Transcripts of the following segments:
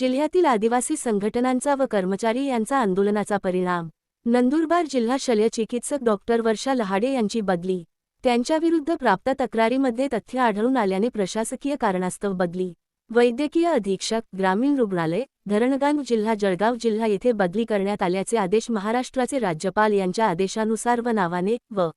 जिल्ह्यातील आदिवासी संघटनांचा व कर्मचारी यांचा आंदोलनाचा परिणाम. नंदुरबार जिल्हा शल्यचिकित्सक डॉक्टर वर्षा लहाडे यांची बदली. त्यांच्याविरुद्ध प्राप्त तक्रारीमध्ये तथ्य आढळून आल्याने प्रशासकीय कारणास्तव बदली. वैद्यकीय अधीक्षक ग्रामीण रुग्णालय धरणगाव जिल्हा जळगाव जिल्हा येथे बदली करण्यात आल्याचे आदेश महाराष्ट्राचे राज्यपाल यांच्या आदेशानुसार व नावाने व.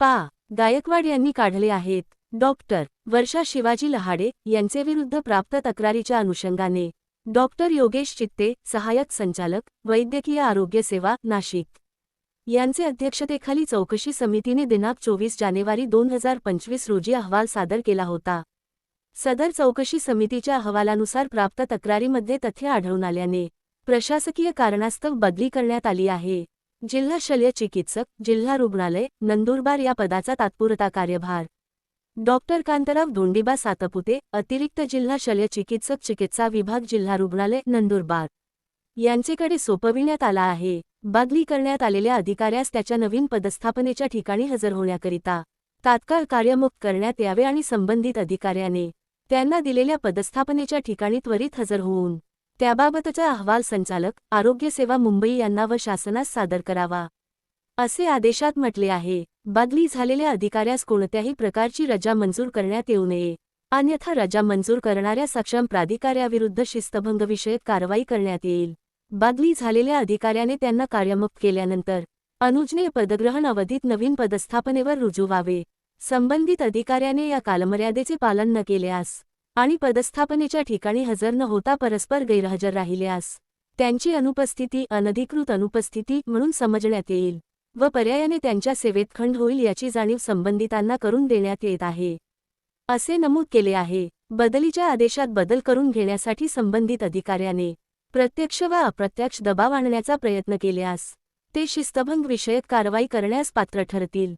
पा. गायकवाड यांनी काढले आहेत. डॉक्टर वर्षा शिवाजी लहाडे यांचे विरुद्ध प्राप्त तक्रारीच्या अनुषंगाने डॉक्टर योगेश चित्ते सहाय्यक संचालक वैद्यकीय आरोग्य सेवा नाशिक. यांचे अध्यक्षतेखाली चौकशी समितीने दिनांक चोवीस जानेवारी दोन हजार पंचवीस रोजी अहवाल सादर केला होता. सदर चौकशी समितीच्या अहवालानुसार प्राप्त तक्रारीमध्ये तथ्य आढळून आल्याने प्रशासकीय कारणास्तव बदली करण्यात आली आहे. जिल्हा शल्य चिकित्सक जिल्हा रुग्णालय नंदुरबार या पदाचा तात्पुरता कार्यभार डॉक्टर कांतराव धोंडीबा सातपुते अतिरिक्त जिल्हा शल्यचिकित्सक चिकित्सा विभाग जिल्हा रुग्णालय नंदुरबार यांचेकडे सोपविण्यात आला आहे. बदली करण्यात आलेल्या अधिकाऱ्यास त्याच्या नवीन पदस्थापनेच्या ठिकाणी हजर होण्याकरिता तात्काळ कार्यमुक्त करण्यात यावे आणि संबंधित अधिकाऱ्याने त्यांना दिलेल्या पदस्थापनेच्या ठिकाणी त्वरित हजर होऊन त्याबाबतचा अहवाल संचालक आरोग्य सेवा मुंबई यांना व शासनास सादर करावा असे आदेशात म्हटले आहे. बदली झालेल्या अधिकाऱ्यास कोणत्याही प्रकारची रजा मंजूर करण्यात येऊ नये. अन्यथा रजा मंजूर करणाऱ्या सक्षम प्राधिकाऱ्याविरुद्ध शिस्तभंगविषयक कारवाई करण्यात येईल. बदली झालेल्या अधिकाऱ्याने त्यांना कार्यमुक्त केल्यानंतर अनुजने पदग्रहण अवधीत नवीन पदस्थापनेवर रुजू व्हावे. संबंधित अधिकाऱ्याने या कालमर्यादेचे पालन न केल्यास आणि पदस्थापनेच्या ठिकाणी हजर न होता परस्पर गैरहजर राहिल्यास त्यांची अनुपस्थिती अनधिकृत अनुपस्थिती म्हणून समजण्यात येईल. व पर्यायाने त्यांच्या सेवेत खंड होईल याची जाणीव संबंधितांना करून देण्यात येत आहे. असे नमूद केले आहे. बदलीच्या आदेशात बदल करून घेण्यासाठी संबंधित अधिकाऱ्याने प्रत्यक्ष व अप्रत्यक्ष दबाव आणण्याचा प्रयत्न केल्यास ते शिस्तभंग विषयक कारवाई करण्यास पात्र ठरतील.